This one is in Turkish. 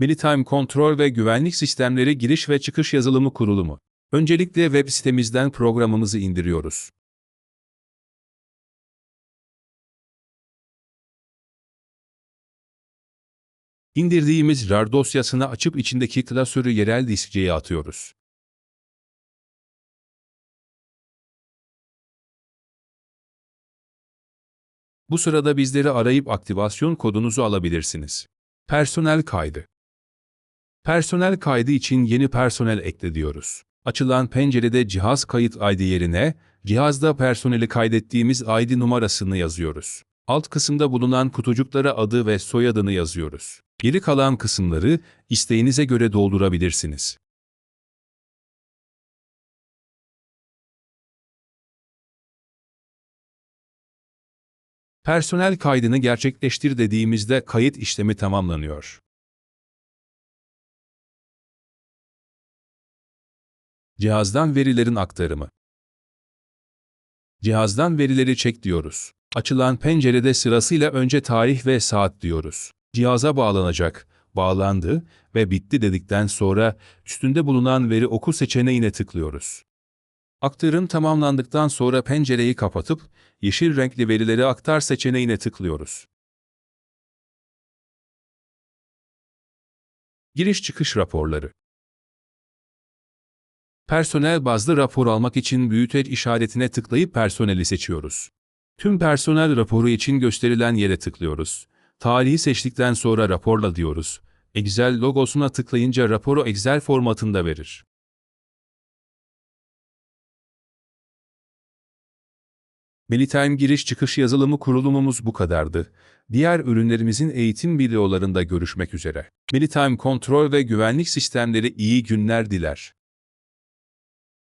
Militime Kontrol ve Güvenlik Sistemleri Giriş ve Çıkış Yazılımı Kurulumu. Öncelikle web sitemizden programımızı indiriyoruz. İndirdiğimiz RAR dosyasını açıp içindeki klasörü yerel diskçeye atıyoruz. Bu sırada bizleri arayıp aktivasyon kodunuzu alabilirsiniz. Personel kaydı. Personel kaydı için yeni personel ekle diyoruz. Açılan pencerede cihaz kayıt ID yerine, cihazda personeli kaydettiğimiz ID numarasını yazıyoruz. Alt kısımda bulunan kutucuklara adı ve soyadını yazıyoruz. Geri kalan kısımları isteğinize göre doldurabilirsiniz. Personel kaydını gerçekleştir dediğimizde kayıt işlemi tamamlanıyor. Cihazdan verilerin aktarımı. Cihazdan verileri çek diyoruz. Açılan pencerede sırasıyla önce tarih ve saat diyoruz. Cihaza bağlanacak, bağlandı ve bitti dedikten sonra üstünde bulunan veri oku seçeneğine tıklıyoruz. Aktarım tamamlandıktan sonra pencereyi kapatıp yeşil renkli verileri aktar seçeneğine tıklıyoruz. Giriş çıkış raporları. Personel bazlı rapor almak için büyüteç işaretine tıklayıp personeli seçiyoruz. Tüm personel raporu için gösterilen yere tıklıyoruz. Tarihi seçtikten sonra raporla diyoruz. Excel logosuna tıklayınca raporu Excel formatında verir. Militime giriş çıkış yazılımı kurulumumuz bu kadardı. Diğer ürünlerimizin eğitim videolarında görüşmek üzere. Militime kontrol ve güvenlik sistemleri iyi günler diler.